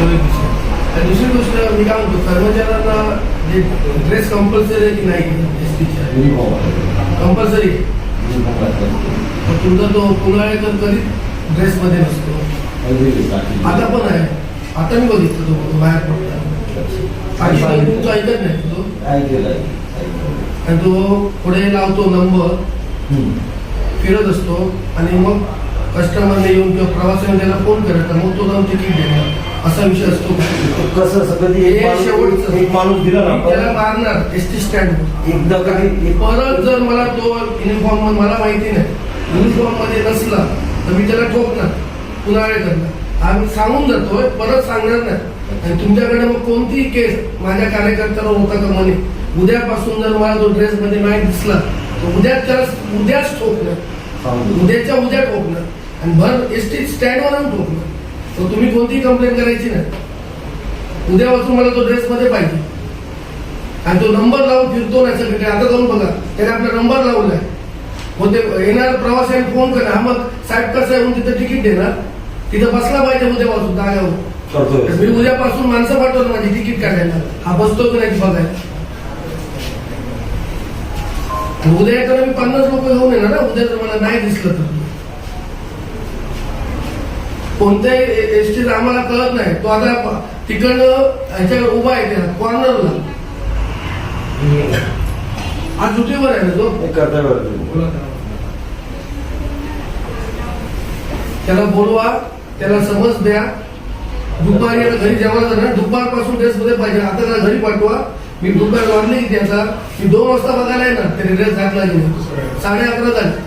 आणि दुसरी गोष्ट मी काय म्हणतो कर्मचाऱ्यांना जे ड्रेस कंपल्सरी आहे की नाही एस टीच्या कंपल्सरी तुमचा तो पुनाळेकर कधी ड्रेसमध्ये नसतो? आता पण आहे. आता मी बघितलं तो बाहेर पडला. तुमचं ऐकत नाही तो? आणि तो पुढे लावतो नंबर फिरत असतो. आणि मग कस्टमरने येऊन किंवा प्रवाशाने त्याला फोन करायचा मग तो जाऊन तिकीट देणार असा विषय असतो. कसं एक माणूस शेवटचं. एक माणूस दिला ना मी त्याला परत मारणार. एस टी स्टँड एकदा कधी परत जर मला तो युनिफॉर्म मला माहिती नाही. युनिफॉर्ममध्ये नसला तर मी त्याला ठोकणार. पुनाळे करणार? आम्ही सांगून जातोय परत सांगणार नाही. आणि तुमच्याकडे मग कोणतीही केस माझ्या कार्यकर्त्यावर होता का म्हणे? उद्यापासून जर मला तो ड्रेस मध्ये नाही दिसला तर उद्या त्याला उद्याच ठोकणार. सांगतो. उद्याच्या उद्या ठोकणार. आणि भर एस टी स्टँडवरून ठोकणार. तुम्ही कोणतीही कंप्लेंट करायची नाही. उद्यापासून मला तो ड्रेस मध्ये पाहिजे. आणि तो नंबर लावून फिरतो नाही सगळीकडे. आता जाऊन बघा. त्याने आपला नंबर लावलाय. मग ते येणार प्रवाशाने फोन करा हा मग साहेब कसं येऊन तिथं तिकीट देणार. तिथं बसला पाहिजे उद्यापासून जाग्यावर मी उद्यापासून माणसं पाठवलं माझी तिकीट काढायला. हा बसतो की नाही बघायला. उद्या येताना मी पन्नास लोक घेऊन येणार ना उद्या जर मला नाही दिसलं तर. कोणत्याही एस टी आम्हाला कळत नाही. तो आता तिकडनं ह्याच्याकडे उभा आहे त्या कॉर्नरला आज सुट्टीवर आहे ना तो. त्याला बोलवा त्याला समज द्या. दुपारी घरी जेवायला ना दुपारपासून ड्रेस मध्ये पाहिजे. आता त्याला घरी पाठवा. मी दुपार वाढली त्याचा. मी दोन वाजता बघायला येणार. त्याने ड्रेस घातला. साडे अकरा झाले